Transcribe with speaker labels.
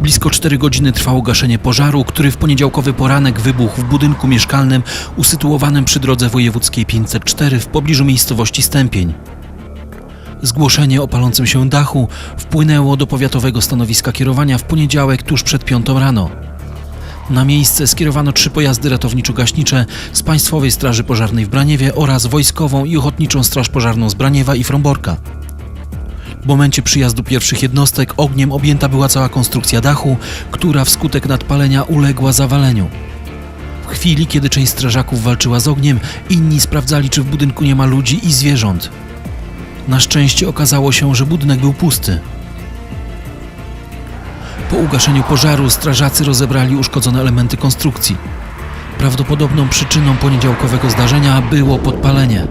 Speaker 1: Blisko 4 godziny trwało gaszenie pożaru, który w poniedziałkowy poranek wybuchł w budynku mieszkalnym usytuowanym przy drodze wojewódzkiej 504 w pobliżu miejscowości Stępień. Zgłoszenie o palącym się dachu wpłynęło do powiatowego stanowiska kierowania w poniedziałek tuż przed piątą rano. Na miejsce skierowano trzy pojazdy ratowniczo-gaśnicze z Państwowej Straży Pożarnej w Braniewie oraz Wojskową i Ochotniczą Straż Pożarną z Braniewa i Fromborka. W momencie przyjazdu pierwszych jednostek ogniem objęta była cała konstrukcja dachu, która wskutek nadpalenia uległa zawaleniu. W chwili, kiedy część strażaków walczyła z ogniem, inni sprawdzali, czy w budynku nie ma ludzi i zwierząt. Na szczęście okazało się, że budynek był pusty. Po ugaszeniu pożaru strażacy rozebrali uszkodzone elementy konstrukcji. Prawdopodobną przyczyną poniedziałkowego zdarzenia było podpalenie.